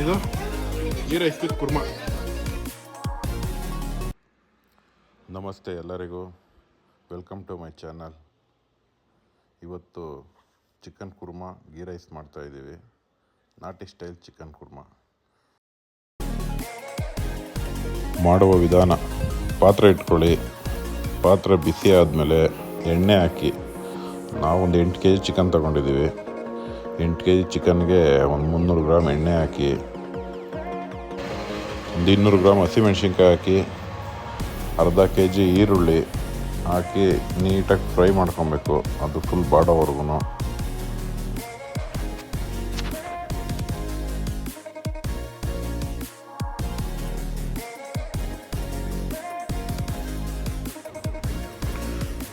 ಇದು ಗೀ ರೈಸ್ ಕುರ್ಮಾ. ನಮಸ್ತೆ ಎಲ್ಲರಿಗೂ. ವೆಲ್ಕಮ್ ಟು ಮೈ ಚಾನಲ್ ಇವತ್ತು ಚಿಕನ್ ಕುರ್ಮಾ ಗೀ ರೈಸ್ ಮಾಡ್ತಾ ಇದ್ದೀವಿ. ನಾಟಿ ಸ್ಟೈಲ್ ಚಿಕನ್ ಕುರ್ಮಾ. ಮಾಡುವ ವಿಧಾನ, ಪಾತ್ರೆ ಇಟ್ಕೊಳ್ಳಿ. ಪಾತ್ರೆ ಬಿಸಿ ಆದಮೇಲೆ ಎಣ್ಣೆ ಹಾಕಿ. ನಾವೊಂದು ಎಂಟು ಕೆ ಜಿ ಚಿಕನ್ ತೊಗೊಂಡಿದ್ದೀವಿ. ಎಂಟು ಕೆ ಜಿ ಚಿಕನ್ಗೆ ಒಂದು ಮುನ್ನೂರು ಗ್ರಾಮ್ ಎಣ್ಣೆ ಹಾಕಿ, ಒಂದು ಇನ್ನೂರು ಗ್ರಾಮ್ ಹಸಿಮೆಣ್ಸಿನ್ಕಾಯಿ ಹಾಕಿ, ಅರ್ಧ ಕೆ ಜಿ ಈರುಳ್ಳಿ ಹಾಕಿ ನೀಟಾಗಿ ಫ್ರೈ ಮಾಡ್ಕೊಬೇಕು. ಅದು ಫುಲ್ ಬಾಡೋವರೆಗೂ.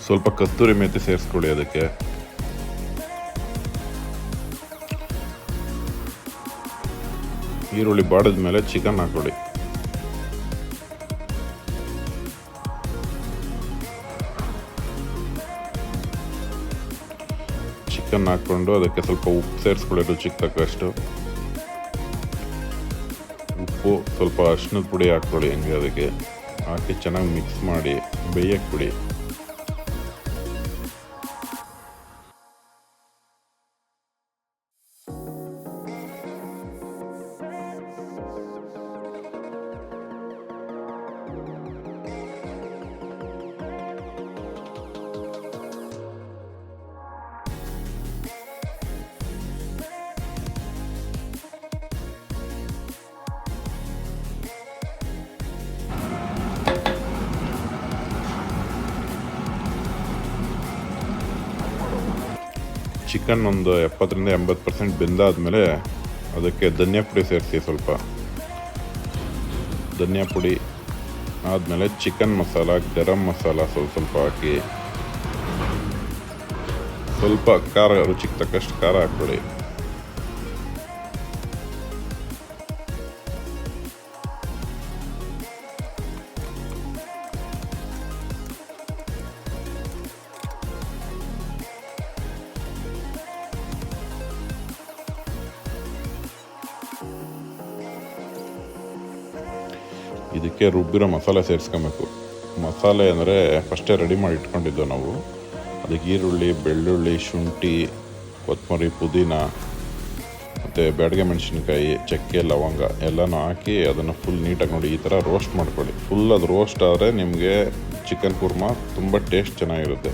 ಸ್ವಲ್ಪ ಕಸ್ತೂರಿ ಮೆಥಿ ಸೇರಿಸ್ಕೊಳ್ಳಿ ಅದಕ್ಕೆ. ಈರುಳ್ಳಿ ಬಾಡಿದ ಮೇಲೆ ಚಿಕನ್ ಹಾಕೊಳ್ಳಿ ಚಿಕನ್ ಹಾಕ್ಕೊಂಡು ಅದಕ್ಕೆ ಸ್ವಲ್ಪ ಉಪ್ಪು ಸೇರಿಸ್ಕೊಳ್ಳಿ ರುಚಿಗೆ ತಕ್ಕಷ್ಟು ಉಪ್ಪು ಸ್ವಲ್ಪ ಅರ್ಶಿನದ ಪುಡಿ ಹಾಕ್ಕೊಳ್ಳಿ ಹಂಗೆ ಅದಕ್ಕೆ. ಹಾಕಿ ಚೆನ್ನಾಗಿ ಮಿಕ್ಸ್ ಮಾಡಿ, ಬೇಯಕ್ಕೆ ಬಿಡಿ. ಚಿಕನ್ ಒಂದು ಎಪ್ಪತ್ತರಿಂದ ಎಂಬತ್ತು ಪರ್ಸೆಂಟ್ ಬೆಂದಾದಮೇಲೆ ಅದಕ್ಕೆ ಧನಿಯಾ ಪುಡಿ ಸೇರಿಸಿ ಸ್ವಲ್ಪ. ಧನಿಯಾ ಪುಡಿ ಆದಮೇಲೆ ಚಿಕನ್ ಮಸಾಲ, ಗರಂ ಮಸಾಲ ಸ್ವಲ್ಪ ಸ್ವಲ್ಪ ಹಾಕಿ. ಸ್ವಲ್ಪ ಖಾರ, ರುಚಿಗೆ ತಕ್ಕಷ್ಟು ಖಾರ ಹಾಕ್ಕೊಳ್ಳಿ ಇದಕ್ಕೆ ರುಬ್ಬಿರೋ ಮಸಾಲೆ ಸೇರಿಸ್ಕೊಬೇಕು. ಮಸಾಲೆ ಅಂದರೆ ಫಸ್ಟೇ ರೆಡಿ ಮಾಡಿ ಇಟ್ಕೊಂಡಿದ್ದು ನಾವು. ಅದಕ್ಕೆ ಈರುಳ್ಳಿ, ಬೆಳ್ಳುಳ್ಳಿ, ಶುಂಠಿ ಕೊತ್ತಂಬರಿ ಪುದೀನ, ಮತ್ತು ಬ್ಯಾಡಗೆ ಮೆಣಸಿನ್ಕಾಯಿ, ಚಕ್ಕೆ, ಲವಂಗ ಎಲ್ಲನೂ ಹಾಕಿ ಅದನ್ನು ಫುಲ್ ನೀಟಾಗಿ ನೋಡಿ ಈ ಥರ ರೋಸ್ಟ್ ಮಾಡ್ಕೊಳ್ಳಿ. ಫುಲ್ ಅದು ರೋಸ್ಟ್ ಆದರೆ ನಿಮಗೆ ಚಿಕನ್ ಕುರ್ಮಾ ತುಂಬ ಟೇಸ್ಟ್ ಚೆನ್ನಾಗಿರುತ್ತೆ.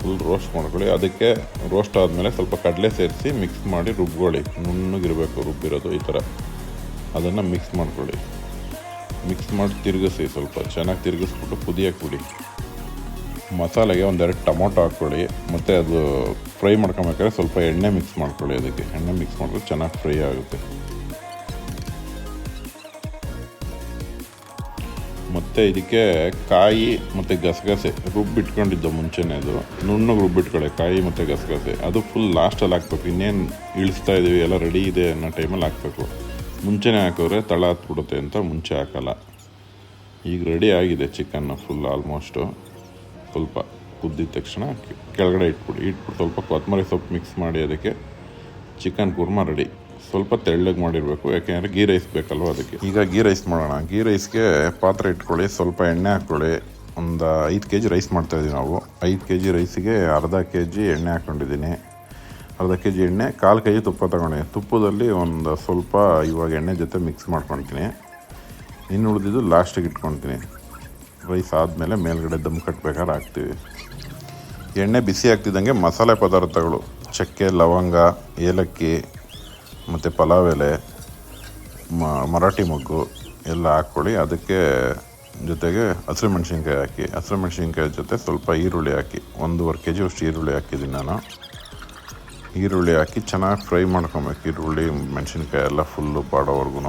ಫುಲ್ ರೋಸ್ಟ್ ಮಾಡ್ಕೊಳ್ಳಿ. ಅದಕ್ಕೆ ರೋಸ್ಟ್ ಆದಮೇಲೆ ಸ್ವಲ್ಪ ಕಡಲೆ ಸೇರಿಸಿ ಮಿಕ್ಸ್ ಮಾಡಿ ರುಬ್ಕೊಳ್ಳಿ. ನುಣ್ಣಗಿರಬೇಕು ರುಬ್ಬಿರೋದು ಈ ಥರ. ಅದನ್ನು ಮಿಕ್ಸ್ ಮಾಡ್ಕೊಳ್ಳಿ. ಮಿಕ್ಸ್ ಮಾಡಿ ತಿರುಗಿಸಿ ಸ್ವಲ್ಪ ಚೆನ್ನಾಗಿ ತಿರುಗಿಸ್ಬಿಟ್ಟು ಕುದಿಯಕ್ಕೆ ಬಿಡಿ ಮಸಾಲೆಗೆ ಒಂದೆರಡು ಟೊಮೊಟೊ ಹಾಕ್ಕೊಳ್ಳಿ. ಮತ್ತು ಅದು ಫ್ರೈ ಮಾಡ್ಕೊಬೇಕಾದ್ರೆ ಸ್ವಲ್ಪ ಎಣ್ಣೆ ಮಿಕ್ಸ್ ಮಾಡ್ಕೊಳ್ಳಿ ಅದಕ್ಕೆ. ಎಣ್ಣೆ ಮಿಕ್ಸ್ ಮಾಡಿದ್ರೆ ಚೆನ್ನಾಗಿ ಫ್ರೈ ಆಗುತ್ತೆ. ಮತ್ತು ಇದಕ್ಕೆ ಕಾಯಿ ಮತ್ತು ಗಸಗಸೆ. ರುಬ್ಬಿಟ್ಕೊಂಡಿದ್ದು ಮುಂಚೆನೇ ಅದು. ನುಣ್ಣಗೆ ರುಬ್ಬಿಟ್ಕೊಳ್ಳಿ ಕಾಯಿ ಮತ್ತು ಗಸಗಸೆ. ಅದು ಫುಲ್ ಲಾಸ್ಟಲ್ಲಿ ಹಾಕ್ಬೇಕು. ಇನ್ನೇನು ಇಳಿಸ್ತಾ ಇದ್ದೀವಿ ಎಲ್ಲ ರೆಡಿ ಇದೆ ಅನ್ನೋ ಟೈಮಲ್ಲಿ ಹಾಕಬೇಕು. ಮುಂಚೆನೇ ಹಾಕಿದ್ರೆ ತಳ ಹತ್ಬಿಡುತ್ತೆ ಅಂತ ಮುಂಚೆ ಹಾಕಲ್ಲ. ಈಗ ರೆಡಿ ಆಗಿದೆ ಚಿಕನ್ನು ಫುಲ್ ಆಲ್ಮೋಸ್ಟು ಸ್ವಲ್ಪ ಕುದ್ದಿದ ತಕ್ಷಣ ಕೆಳಗಡೆ ಇಟ್ಬಿಡಿ. ಇಟ್ಬಿಟ್ಟು ಸ್ವಲ್ಪ ಕೊತ್ತಂಬರಿ ಸೊಪ್ಪು ಮಿಕ್ಸ್ ಮಾಡಿ ಅದಕ್ಕೆ ಚಿಕನ್ ಕುರ್ಮಾ ರೆಡಿ ಸ್ವಲ್ಪ ತೆಳ್ಳಗೆ ಮಾಡಿರಬೇಕು, ಯಾಕೆಂದರೆ ಗೀ ರೈಸ್ ಬೇಕಲ್ವ ಅದಕ್ಕೆ. ಈಗ ಗೀ ರೈಸ್ ಮಾಡೋಣ. ಗೀ ರೈಸ್ಗೆ ಪಾತ್ರೆ ಇಟ್ಕೊಳ್ಳಿ, ಸ್ವಲ್ಪ ಎಣ್ಣೆ ಹಾಕ್ಕೊಳ್ಳಿ ಒಂದು ಐದು ಕೆ ಜಿ ರೈಸ್ ಮಾಡ್ತಾಯಿದ್ದೀವಿ ನಾವು. ಐದು ಕೆ ಜಿ ರೈಸಿಗೆ ಅರ್ಧ ಕೆ ಜಿ ಎಣ್ಣೆ ಹಾಕ್ಕೊಂಡಿದ್ದೀನಿ ಅರ್ಧ ಕೆ ಜಿ ಎಣ್ಣೆ, ಕಾಲು ಕೆ ಜಿ ತುಪ್ಪ ತಗೊಂಡೆ. ತುಪ್ಪದಲ್ಲಿ ಒಂದು ಸ್ವಲ್ಪ ಇವಾಗ ಎಣ್ಣೆ ಜೊತೆ ಮಿಕ್ಸ್ ಮಾಡ್ಕೊತೀನಿ. ಇನ್ನು ಉಳಿದಿದ್ದು ಲಾಸ್ಟಿಗೆ ಇಟ್ಕೊತೀನಿ. ರೈಸ್ ಆದಮೇಲೆ ಮೇಲ್ಗಡೆ ದಮ್ ಕಟ್ಬೇಕಾದ್ರೆ ಹಾಕ್ತೀವಿ. ಎಣ್ಣೆ ಬಿಸಿ ಆಗ್ತಿದ್ದಂಗೆ ಮಸಾಲೆ ಪದಾರ್ಥಗಳು, ಚಕ್ಕೆ, ಲವಂಗ, ಏಲಕ್ಕಿ, ಮತ್ತು ಪಲಾವ್ ಎಲೆ ಮರಾಠಿ ಮೊಗ್ಗು ಎಲ್ಲ ಹಾಕ್ಕೊಳ್ಳಿ. ಅದಕ್ಕೆ ಜೊತೆಗೆ ಹಸಿರು ಮೆಣಸಿನ್ಕಾಯಿ ಹಾಕಿ, ಹಸಿರು ಮೆಣಸಿನ್ಕಾಯಿ ಜೊತೆ ಸ್ವಲ್ಪ ಈರುಳ್ಳಿ ಹಾಕಿ, ಒಂದೂವರೆ ಕೆ ಜಿ ಅಷ್ಟು ಈರುಳ್ಳಿ ಹಾಕಿದ್ದೀನಿ ನಾನು. ಈರುಳ್ಳಿ ಹಾಕಿ ಚೆನ್ನಾಗಿ ಫ್ರೈ ಮಾಡ್ಕೊಬೇಕು. ಈರುಳ್ಳಿ, ಮೆಣಸಿನ್ಕಾಯಿ ಎಲ್ಲ ಫುಲ್ಲು ಬಾಡೋವರೆಗೂ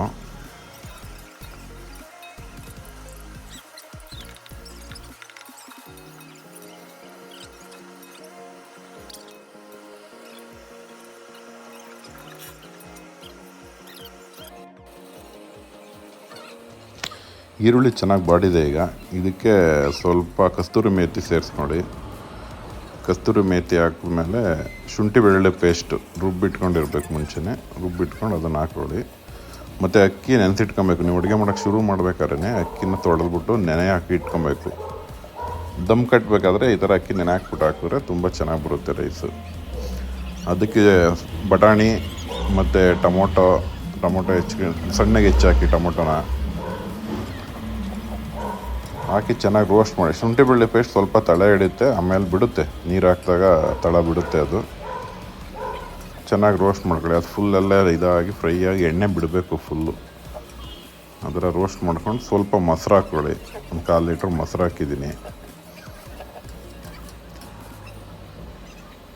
ಈರುಳ್ಳಿ ಚೆನ್ನಾಗಿ ಬಾಡಿದೆ ಈಗ. ಇದಕ್ಕೆ ಸ್ವಲ್ಪ ಕಸ್ತೂರಿ ಮೇಥಿ ಸೇರಿಸ್ಕೊಳ್ಳಿ ಕಸ್ತೂರಿ ಮೇತಿ ಹಾಕಿದ್ಮೇಲೆ ಶುಂಠಿ ಬೆಳ್ಳುಳ್ಳಿ ಪೇಸ್ಟು ರುಬ್ಬಿಟ್ಕೊಂಡಿರ್ಬೇಕು ಮುಂಚೆನೇ. ರುಬ್ಬಿಟ್ಕೊಂಡು ಅದನ್ನು ಹಾಕೊಳ್ಳಿ. ಮತ್ತು ಅಕ್ಕಿ ನೆನೆಸಿಟ್ಕೊಬೇಕು. ನೀವು ಅಡುಗೆ ಮಾಡೋಕ್ಕೆ ಶುರು ಮಾಡ್ಬೇಕಾದ್ರೆ ಅಕ್ಕಿನ ತೊಳೆದ್ಬಿಟ್ಟು ನೆನೆ ಹಾಕಿ ಇಟ್ಕೊಬೇಕು. ದಮ್ ಕಟ್ಟಬೇಕಾದ್ರೆ ಈ ಥರ ಅಕ್ಕಿ ನೆನೆ ಹಾಕ್ಬಿಟ್ಟು ಹಾಕಿದ್ರೆ ತುಂಬ ಚೆನ್ನಾಗಿ ಬರುತ್ತೆ ರೈಸು ಅದಕ್ಕೆ ಬಟಾಣಿ ಮತ್ತು ಟೊಮೊಟೊ ಟೊಮೊಟೊ ಹೆಚ್ಚಿಗೆ, ಸಣ್ಣಗೆ ಹೆಚ್ಚಾಕಿ ಟೊಮೊಟೊನ ಹಾಕಿ ಚೆನ್ನಾಗಿ ರೋಸ್ಟ್ ಮಾಡಿ. ಶುಂಠಿ ಬೆಳ್ಳುಳ್ಳಿ ಪೇಸ್ಟ್ ಸ್ವಲ್ಪ ತಳ ಹಿಡಿಯುತ್ತೆ, ಆಮೇಲೆ ಬಿಡುತ್ತೆ. ನೀರು ಹಾಕಿದಾಗ ತಳ ಬಿಡುತ್ತೆ ಅದು. ಚೆನ್ನಾಗಿ ರೋಸ್ಟ್ ಮಾಡ್ಕೊಳ್ಳಿ. ಅದು ಫುಲ್ ಎಲ್ಲ ಇದಾಗಿ ಫ್ರೈ ಆಗಿ ಎಣ್ಣೆ ಬಿಡಬೇಕು ಫುಲ್ಲು ಅದರ ರೋಸ್ಟ್ ಮಾಡ್ಕೊಂಡು ಸ್ವಲ್ಪ ಮೊಸರು ಹಾಕ್ಕೊಳ್ಳಿ. ಒಂದು ಕಾಲು ಲೀಟ್ರ್ ಮೊಸರು ಹಾಕಿದ್ದೀನಿ.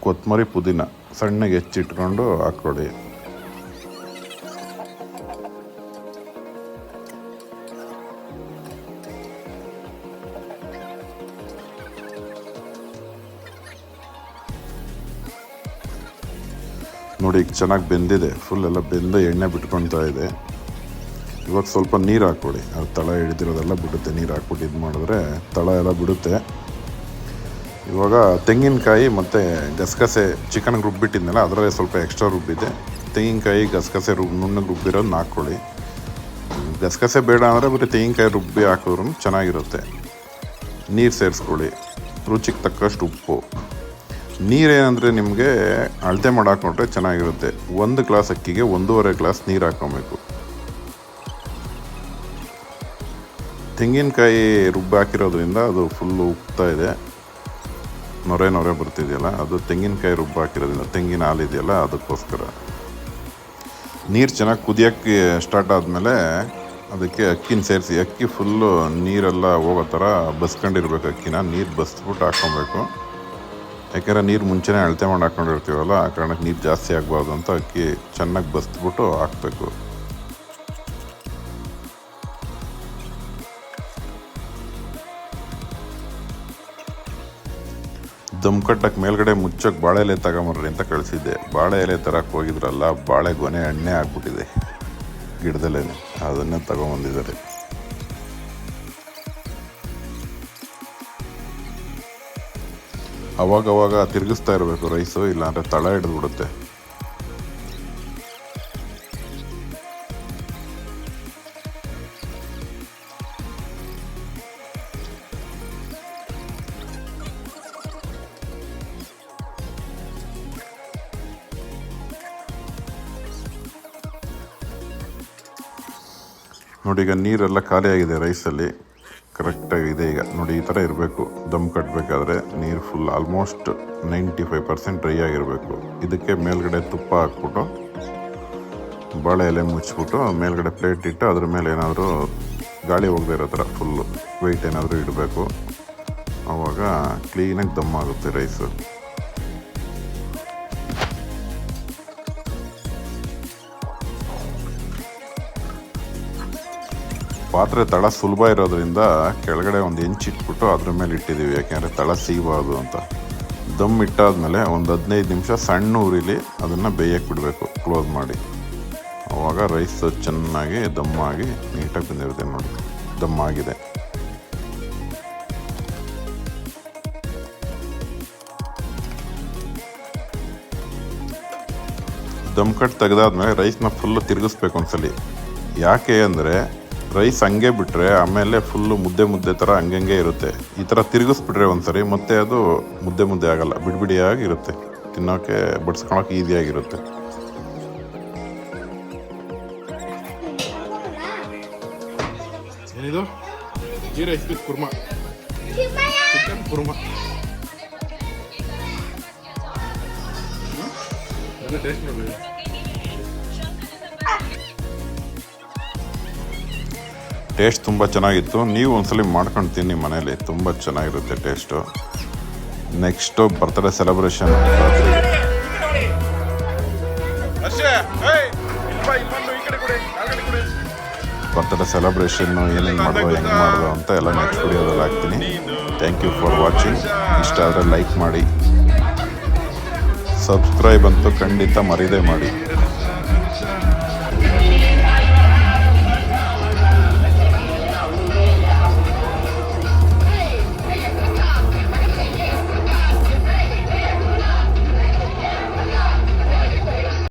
ಕೊತ್ತಂಬರಿ ಪುದೀನ ಸಣ್ಣಗೆ ಹೆಚ್ಚಿಟ್ಕೊಂಡು ಹಾಕ್ಕೊಳ್ಳಿ. ನೋಡಿ ಈಗ ಚೆನ್ನಾಗಿ ಬೆಂದಿದೆ. ಫುಲ್ ಎಲ್ಲ ಬೆಂದು ಎಣ್ಣೆ ಬಿಟ್ಕೊಳ್ತಾ ಇದೆ. ಇವಾಗ ಸ್ವಲ್ಪ ನೀರು ಹಾಕ್ಕೊಡಿ. ಅದು ತಳ ಹಿಡಿದಿರೋದೆಲ್ಲ ಬಿಡುತ್ತೆ. ನೀರು ಹಾಕ್ಬಿಟ್ಟು ಇದು ಮಾಡಿದ್ರೆ ತಳ ಎಲ್ಲ ಬಿಡುತ್ತೆ. ಇವಾಗ ತೆಂಗಿನಕಾಯಿ ಮತ್ತು ಗಸಗಸೆ ಚಿಕನ್ಗೆ ರುಬ್ಬಿಟ್ಟಿದ್ನಲ್ಲ ಅದರಲ್ಲಿ ಸ್ವಲ್ಪ ಎಕ್ಸ್ಟ್ರಾ ರುಬ್ಬಿದೆ ತೆಂಗಿನಕಾಯಿ, ಗಸಗಸೆ ರುಬ್, ನುಣ್ಣಗೆ ರುಬ್ಬಿರೋದನ್ನ ಹಾಕ್ಕೊಳ್ಳಿ ಗಸಗಸೆ ಬೇಡ ಅಂದರೆ ಬರೀ ತೆಂಗಿನಕಾಯಿ ರುಬ್ಬಿ ಹಾಕಿದ್ರು ಚೆನ್ನಾಗಿರುತ್ತೆ. ನೀರು ಸೇರಿಸ್ಕೊಳ್ಳಿ. ರುಚಿಗೆ ತಕ್ಕಷ್ಟು ಉಪ್ಪು. ನೀರೇನಂದರೆ ನಿಮಗೆ ಅಳತೆ ಮಾಡಿ ಹಾಕ್ಕೊಂಡ್ರೆ ಚೆನ್ನಾಗಿರುತ್ತೆ. ಒಂದು ಗ್ಲಾಸ್ ಅಕ್ಕಿಗೆ ಒಂದೂವರೆ ಗ್ಲಾಸ್ ನೀರು ಹಾಕ್ಕೊಬೇಕು. ತೆಂಗಿನಕಾಯಿ ರುಬ್ಬಿ ಹಾಕಿರೋದ್ರಿಂದ ಅದು ಫುಲ್ಲು ಉಪ್ತಾ ಇದೆ. ನೊರೆ ನೊರೆ ಬರ್ತಿದೆಯಲ್ಲ, ಅದು ತೆಂಗಿನಕಾಯಿ ರುಬ್ಬ ಹಾಕಿರೋದ್ರಿಂದ ತೆಂಗಿನ ಹಾಲು ಇದೆಯಲ್ಲ, ಅದಕ್ಕೋಸ್ಕರ. ನೀರು ಚೆನ್ನಾಗಿ ಕುದಿಯೋಕ್ಕೆ ಸ್ಟಾರ್ಟ್ ಆದಮೇಲೆ ಅದಕ್ಕೆ ಅಕ್ಕಿನ ಸೇರಿಸಿ, ಅಕ್ಕಿ ಫುಲ್ಲು ನೀರೆಲ್ಲ ಹೋಗೋ ಥರ ಬಸ್ಕೊಂಡಿರ್ಬೇಕು ಅಕ್ಕಿನ, ನೀರು ಬಸ್ಬಿಟ್ಟು ಹಾಕ್ಕೊಬೇಕು. ಯಾಕೆಂದರೆ ನೀರು ಮುಂಚೆನೇ ಅಳತೆ ಮಾಡಿ ಹಾಕ್ಕೊಂಡಿರ್ತೀವಲ್ಲ ಆ ಕಾರಣಕ್ಕೆ ನೀರು ಜಾಸ್ತಿ ಆಗಬಾರ್ದು ಅಂತ ಅಕ್ಕಿ ಚೆನ್ನಾಗಿ ಬಸ್ತ್ಬಿಟ್ಟು ಹಾಕ್ಬೇಕು. ದಮ್ ಕಟ್ಟಕ್ಕೆ ಮೇಲ್ಗಡೆ ಮುಚ್ಚಕ್ಕೆ ಬಾಳೆ ಎಲೆ ತಗೊಂಬರ್ರಿ ಅಂತ ಕಳಿಸಿದ್ದೆ. ಬಾಳೆ ಎಲೆ ತರಕ್ಕೆ ಹೋಗಿದ್ರಲ್ಲ, ಬಾಳೆ ಗೊನೆ ಎಣ್ಣೆ ಆಗ್ಬಿಟ್ಟಿದೆ ಗಿಡದಲ್ಲೇ ಅದನ್ನೇ ತಗೊಂಬಂದಿದ್ದಾರೆ. ಅವಾಗವಾಗ ತಿರುಗಿಸ್ತಾ ಇರಬೇಕು ರೈಸು ಇಲ್ಲಾಂದರೆ ತಳ ಹಿಡಿದು ಬಿಡುತ್ತೆ ನೋಡಿ ಈಗ ನೀರೆಲ್ಲ ಖಾಲಿಯಾಗಿದೆ ರೈಸಲ್ಲಿ ಕರೆಕ್ಟಾಗಿ ಇದೆ ಈಗ. ನೋಡಿ, ಈ ಥರ ಇರಬೇಕು. ದಮ್ ಕಟ್ಟಬೇಕಾದ್ರೆ ನೀರು full almost ninety five percent dry ಆಗಿರಬೇಕು. ಇದಕ್ಕೆ ಮೇಲ್ಗಡೆ ತುಪ್ಪ ಹಾಕ್ಬಿಟ್ಟು, ಬಾಳೆ ಎಲೆ ಮುಚ್ಚಿಬಿಟ್ಟು, ಮೇಲ್ಗಡೆ ಪ್ಲೇಟ್ ಇಟ್ಟು ಅದ್ರ ಮೇಲೆ ಏನಾದರೂ ಗಾಳಿ ಹೋಗದೆ ಇರೋ ಥರ ಫುಲ್ಲು ವೆಯ್ಟ್ ಏನಾದರೂ ಇಡಬೇಕು. ಆವಾಗ ಕ್ಲೀನಾಗಿ ದಮ್ ಆಗುತ್ತೆ ರೈಸು ಪಾತ್ರೆ ತಳ ಸುಲಭ ಇರೋದ್ರಿಂದ ಕೆಳಗಡೆ ಒಂದು ಇಂಚ್ ಇಟ್ಬಿಟ್ಟು ಅದ್ರ ಮೇಲೆ ಇಟ್ಟಿದ್ದೀವಿ. ಯಾಕೆಂದರೆ ತಳ ಸಿಗಬಾರ್ದು ಅಂತ. ದಮ್ ಇಟ್ಟಾದಮೇಲೆ ಒಂದು ಹದಿನೈದು ನಿಮಿಷ ಸಣ್ಣ ಉರಿಲಿ ಅದನ್ನು ಬೇಯಕ್ಕೆ ಬಿಡಬೇಕು. ಕ್ಲೋಸ್ ಮಾಡಿ. ಆವಾಗ ರೈಸ್ ಚೆನ್ನಾಗಿ ದಮ್ಮಾಗಿ ನೀಟಾಗಿ ಬಂದಿರುತ್ತೆ ನೋಡಿ. ದಮ್ ಆಗಿದೆ. ದಮ್ ಕಟ್ ತೆಗೆದಾದ್ಮೇಲೆ ರೈಸ್ನ ಫುಲ್ಲು ತಿರುಗಿಸ್ಬೇಕು ಒಂದ್ಸಲಿ. ಯಾಕೆ ಅಂದರೆ ರೈಸ್ ಹಂಗೆ ಬಿಟ್ಟರೆ ಆಮೇಲೆ ಫುಲ್ಲು ಮುದ್ದೆ ಮುದ್ದೆ ಥರ ಹಂಗೆ ಇರುತ್ತೆ. ಈ ಥರ ತಿರುಗಿಸ್ಬಿಟ್ರೆ ಒಂದ್ಸರಿ ಮತ್ತೆ ಅದು ಮುದ್ದೆ ಮುದ್ದೆ ಆಗಲ್ಲ ಬಿಡಿಬಿಡಿಯಾಗಿ ಇರುತ್ತೆ. ತಿನ್ನೋಕ್ಕೆ ಬಡ್ಸ್ಕೊಳಕ್ಕೆ ಈಸಿಯಾಗಿರುತ್ತೆ. ಏನಿದು? Rice with kurma. Chicken taste ಮಾಡಬೇಕು ಟೇಸ್ಟ್ ತುಂಬ ಚೆನ್ನಾಗಿತ್ತು. ನೀವು ಒಂದ್ಸಲಿ ಮಾಡ್ಕೊಂಡು ತಿನ್ನಿ ಮನೇಲಿ. ತುಂಬ ಚೆನ್ನಾಗಿರುತ್ತೆ taste next birthday celebration birthday ಸೆಲೆಬ್ರೇಷನ್ನು ಏನೇನು ಮಾಡೋದು ಹೆಂಗೆ ಮಾಡೋದು ಅಂತ ಎಲ್ಲ ನೆಕ್ಸ್ಟ್ ವಿಡಿಯೋದಲ್ಲಿ ಹಾಕ್ತೀನಿ. ಥ್ಯಾಂಕ್ ಯು ಫಾರ್ ವಾಚಿಂಗ್ ಇಷ್ಟ ಆದರೆ ಲೈಕ್ ಮಾಡಿ. ಸಬ್ಸ್ಕ್ರೈಬ್ ಅಂತೂ ಖಂಡಿತ ಮರೀದೇ ಮಾಡಿ.